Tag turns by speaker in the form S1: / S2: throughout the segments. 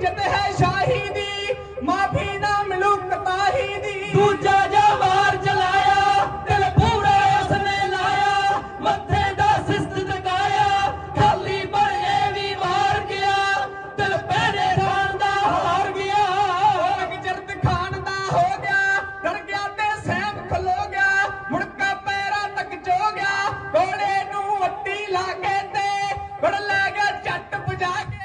S1: ਇੱਜ਼ਤ ਹੈ ਸ਼ਾਹੀ
S2: ਦੀ ਮਾਫੀ ਨਾ
S1: ਮਿਲੂ ਕਤਾਹੀ ਦੀ। ਦੂਜਾ ਜਵਾਰ ਜਲਾਇਆ ਦਿਲ ਪੂਰਾ ਉਸਨੇ ਲਾਇਆ ਮੱਥੇ ਦਾ ਸਿਸਤ ਟਕਾਇਆ ਖਾਲੀ ਪਰ ਇਹ ਵੀ ਮਾਰ ਗਿਆ ਦਿਲ
S3: ਪਹਿਰੇ ਖਾਨ ਦਾ ਹਾਰ ਗਿਆ। ਹੋਗ ਜਰਦ ਖਾਨ ਦਾ ਹੋ ਗਿਆ ਡਰ ਗਿਆ ਤੇ ਸਹਿਮ ਖਲੋ ਗਿਆ ਮੁੜਕਾ ਪੈਰਾ ਤੱਕ ਚੋ ਗਿਆ ਕੋਲੇ ਨੂੰ ਅੱਟੀ ਲਾ ਕੇ ਤੇ ਫੜ ਲੈ ਗਿਆ ਝੱਟ ਪੁਜਾ ਕੇ।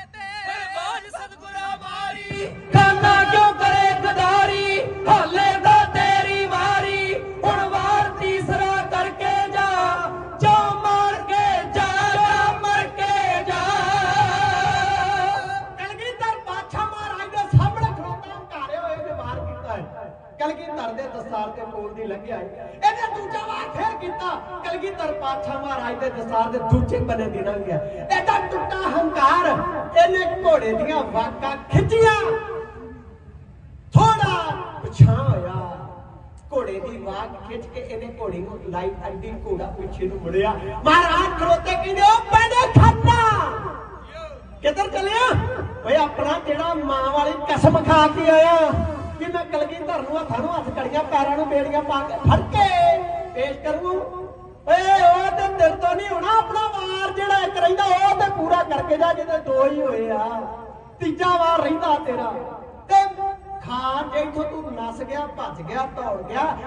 S3: ਕਲਗੀਧਰ ਦੇ ਦਸਤਾਰ ਦੇ ਕੋਲ ਦੀ ਲੰਘਿਆ ਇਹਨੇ ਦੂਜਾ ਵਾਰ ਫੇਰ ਕੀਤਾ। ਕਲਗੀਧਰ ਪਾਛਾ ਮਹਾਰਾਜ ਦੇ ਦਸਤਾਰ ਦੇ ਦੂਜੇ ਬੰਨੇ ਦੀ ਲੰਘਿਆ ਇਹਦਾ ਟੁੱਟਾ ਹੰਕਾਰ, ਇਹਨੇ ਘੋੜੇ ਦੀਆਂ ਵਾਕਾਂ ਖਿੱਚੀਆਂ। ਥੋੜਾ ਪਛਾਂ ਹੋਇਆ ਘੋੜੇ ਦੀ ਵਾਕ ਖਿੱਚ ਕੇ ਇਹਨੇ ਘੋੜੀ ਨੂੰ ਲਾਈ ਅੱਡੀ ਘੋੜਾ ਪਿੱਛੇ ਨੂੰ ਮੁੜਿਆ। ਮਹਾਰਾਜ ਖਲੋਤੇ ਕਹਿੰਦੇ, ਉਹ ਪੈਦੇ ਖਾਤਾ! ਕਿੱਧਰ ਚੱਲਿਆ ਓਏ, ਆਪਣਾ ਜਿਹੜਾ ਮਾਂ ਵਾਲੀ ਕਸਮ ਖਾ ਕੇ ਆਇਆ। ਕਿ ਮੈਂ ਕਲਗੀਧਰ ਨੂੰ ਹੱਥਾਂ ਨੂੰ ਹੱਥ ਕੜੀਆਂ ਪੈਰਾਂ ਨੂੰ ਬੇੜੀਆਂ ਪਾ ਕੇ ਫੜ ਕੇ ਪੇਸ਼ ਕਰੂੰ। ਓਏ, ਉਹ ਤੇ ਤੇਰੇ ਤੋਂ ਨਹੀਂ ਹੋਣਾ ਆਪਣਾ ਵਾਰ ਜਿਹੜਾ ਇੱਕ ਰਹਿੰਦਾ, ਉਹ ਤੇ ਪੂਰਾ ਕਰਕੇ ਜਾ, ਜਿਹਦੇ ਦੋ ਹੀ ਹੋਏ ਆ। ਤੀਜਾ ਵਾਰ ਰਹਿੰਦਾ ਤੇਰਾ। ਤੇ ਖਾਨ ਜੇ ਇੱਥੋਂ ਤੂੰ ਨਸ ਗਿਆ, ਭੱਜ ਗਿਆ, ਦੌੜ ਗਿਆ